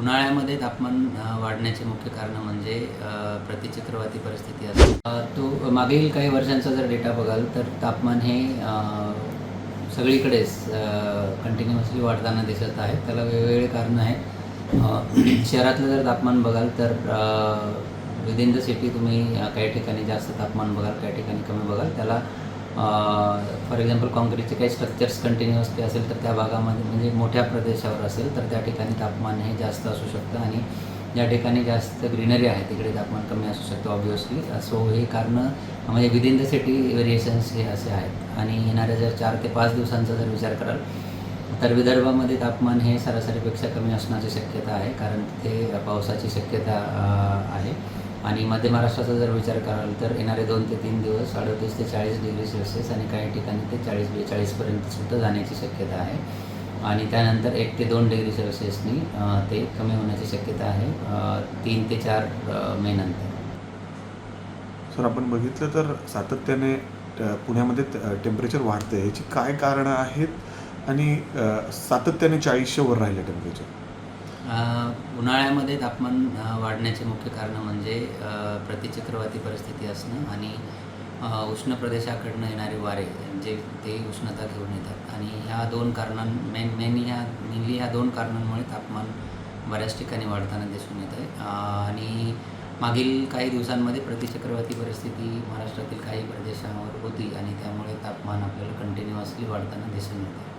उन्हाळ्यामध्ये तापमान वाढण्याचे मुख्य कारण म्हणजे प्रतिचक्रवाती परिस्थिती असते. तो मागील काही वर्षांचा जर डेटा बघाल तर तापमान हे सगळीकडेच कंटिन्युअसली वाढताना दिसत आहे. त्याला वेगवेगळे कारणं आहेत. शहरातलं जर तापमान बघाल तर विदिन द सिटी तुम्ही काही ठिकाणी जास्त तापमान बघाल काही ठिकाणी कमी बघाल त्याला फॉर एक्झाम्पल काँक्रीटचे काही स्ट्रक्चर्स कंटिन्युअसली असेल तर त्या भागामध्ये म्हणजे मोठ्या प्रदेशावर असेल तर त्या ठिकाणी तापमान हे जास्त असू शकतं आणि ज्या ठिकाणी जास्त ग्रीनरी आहे तिकडे तापमान कमी असू शकतं ऑब्वियसली सो हे कारणं म्हणजे विदिन द सिटी व्हेरिएशन्स हे असे आहेत. आणि येणाऱ्या जर चार ते पाच दिवसांचा जर विचार कराल तर विदर्भामध्ये तापमान हे सरासरीपेक्षा कमी असण्याची शक्यता आहे कारण तिथे पावसाची शक्यता आहे. आणि मध्य महाराष्ट्राचा जर विचार कराल तर येणारे दोन ते तीन दिवस अडतीस ते चाळीस डिग्री सेल्सिअस आणि काही ठिकाणी ते चाळीस बेचाळीसपर्यंत सुद्धा जाण्याची शक्यता आहे. आणि त्यानंतर एक ते दोन डिग्री सेल्सिअसनी ते कमी होण्याची शक्यता आहे तीन ते चार अ, मे नंतर. सर आपण बघितलं तर सातत्याने पुण्यामध्ये टेम्परेचर वाढतं याची काय कारणं आहेत? आणि सातत्याने चाळीसच्या वर राहिलं टेम्परेचर उन्हाळ्यामध्ये तापमान वाढण्याचे मुख्य कारण म्हणजे प्रतिचक्रवाती परिस्थिती असणं आणि उष्ण प्रदेशाकडनं येणारे वारे जे ते उष्णता घेऊन येतात. आणि ह्या दोन कारणां मेन मेन ह्या मेनली ह्या दोन कारणांमुळे तापमान बऱ्याच ठिकाणी वाढताना दिसून येत आहे आणि मागील काही दिवसांमध्ये प्रतिचक्रवाती परिस्थिती महाराष्ट्रातील काही प्रदेशांवर होती आणि त्यामुळे तापमान आपल्याला कंटिन्युअसली वाढताना दिसून येतं